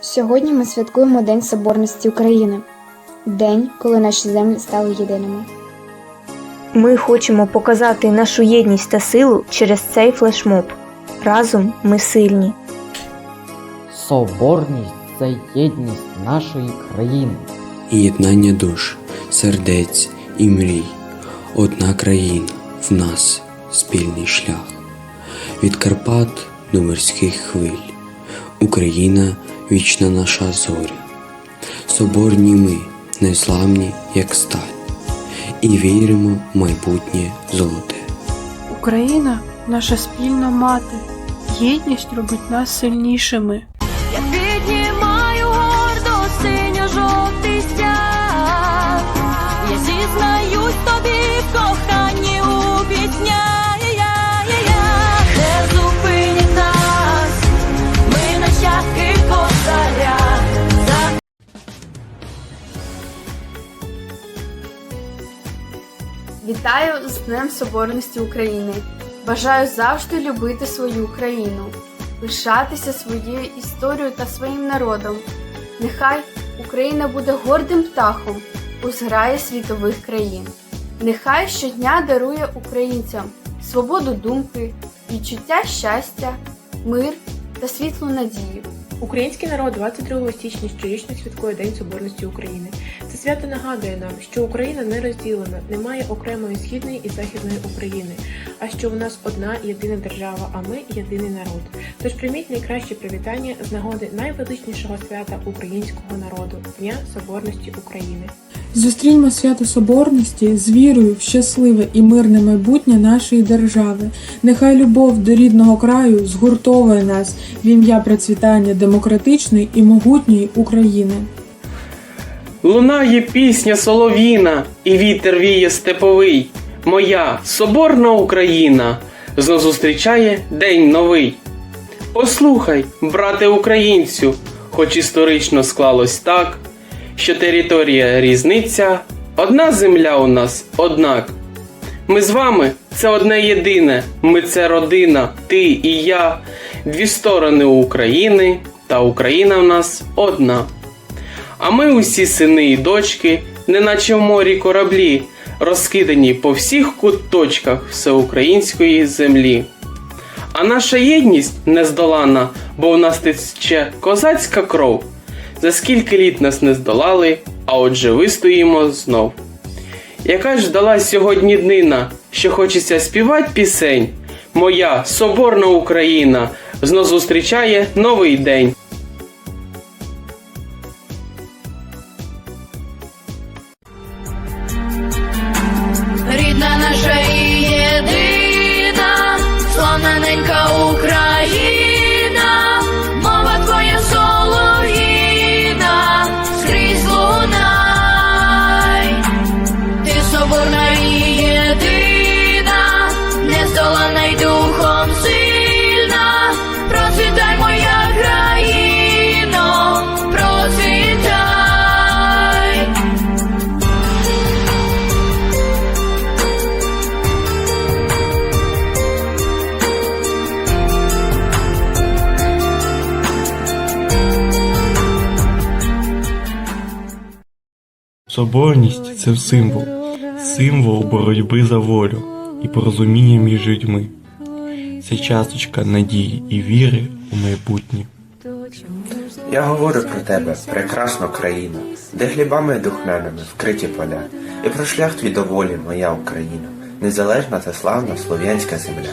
Сьогодні ми святкуємо День Соборності України, день, коли наші землі стали єдиними. Ми хочемо показати нашу єдність та силу через цей флешмоб. Разом ми сильні. Соборність це єдність нашої країни. і єднання душ, сердець і мрій. Одна країна в нас спільний шлях. Від Карпат до морських хвиль. Україна вічна наша зоря. Соборні ми, незламні, як сталь, і віримо в майбутнє золоте. Україна наша спільна мати. Єдність робить нас сильнішими. Я піднімаю гордо синьо-жовтий Вітаю з Днем Соборності України. Бажаю завжди любити свою країну, пишатися своєю історією та своїм народом. Нехай Україна буде гордим птахом у зграї світових країн. Нехай щодня дарує українцям свободу думки, відчуття щастя, мир та світлу надію. Український народ 22 січня щорічно святкує День Соборності України. Свято нагадує нам, що Україна не розділена, немає окремої східної і західної України, а що в нас одна єдина держава, а ми єдиний народ. Тож прийміть найкраще привітання з нагоди найвеличнішого свята українського народу Дня Соборності України. Зустріньмо свято Соборності з вірою в щасливе і мирне майбутнє нашої держави. Нехай любов до рідного краю згуртовує нас в ім'я процвітання демократичної і могутньої України. Лунає пісня соловіна, і вітер віє степовий. Моя соборна Україна знов зустрічає день новий. Послухай, брате українцю, хоч історично склалось так, що територія різниця, одна земля у нас, однак. Ми з вами це одне єдине, ми це родина, ти і я, дві сторони України, та Україна в нас одна. А ми усі сини і дочки, неначе в морі кораблі, розкидані по всіх куточках всеукраїнської землі. А наша єдність нездолана, бо в нас тече козацька кров. За скільки літ нас не здолали, а отже вистоїмо знов. Яка ж дала сьогодні днина, що хочеться співати пісень? Моя соборна Україна знов зустрічає новий день. Соборність це символ, символ боротьби за волю і порозуміння між людьми. Це часточка надії і віри у майбутнє. Я говорю про тебе, прекрасна країна, де хлібами духмяними вкриті поля, і про шлях твій до волі, моя Україна, незалежна та славна слов'янська земля.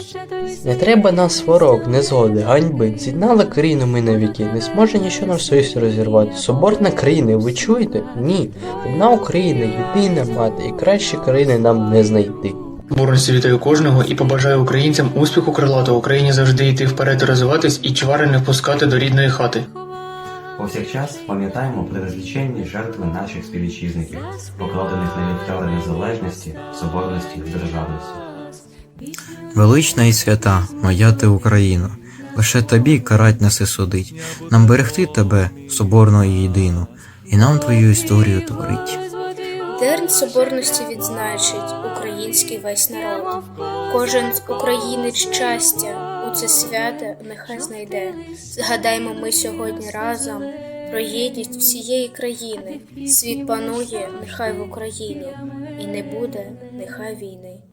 Не треба нам сварок, незгоди, ганьби. З'єднали країну ми навіки, не зможе ніщо наш союз розірвати. Соборна країна, ви чуєте? Ні. Одна Україна, єдина мати, і кращі країни нам не знайти. Соборності вітаю кожного і побажаю українцям успіху крилатого Україні завжди йти вперед і розвиватись і чвари не впускати до рідної хати. Повсякчас пам'ятаємо про незліченні жертви наших співвітчизників, покладених на вівтари незалежності, соборності і державності. Велична і свята, моя ти Україна, лише тобі карать нас і судить, нам берегти тебе, соборну і єдину, і нам твою історію творить. Терн соборності відзначить український весь народ. Кожен українець щастя у це свято нехай знайде. Згадаймо ми сьогодні разом про єдність всієї країни. Світ панує, нехай в Україні, і не буде, нехай війни.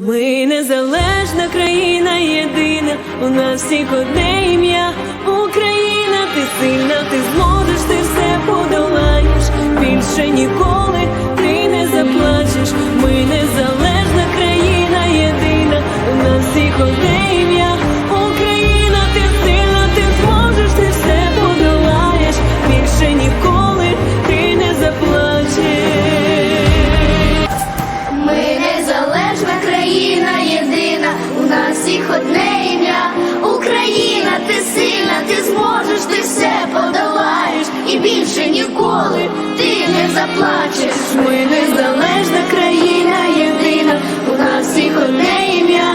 Ми незалежна країна, єдина, у нас всіх одне ім'я, Україна, ти сильна, ти зможеш, ти все подолаєш. Більше ніколи ти не заплачеш. Ми незалежна країна, єдина, у нас всіх одне. заплачеш, ми незалежна країна єдина, у нас всіх одне ім'я.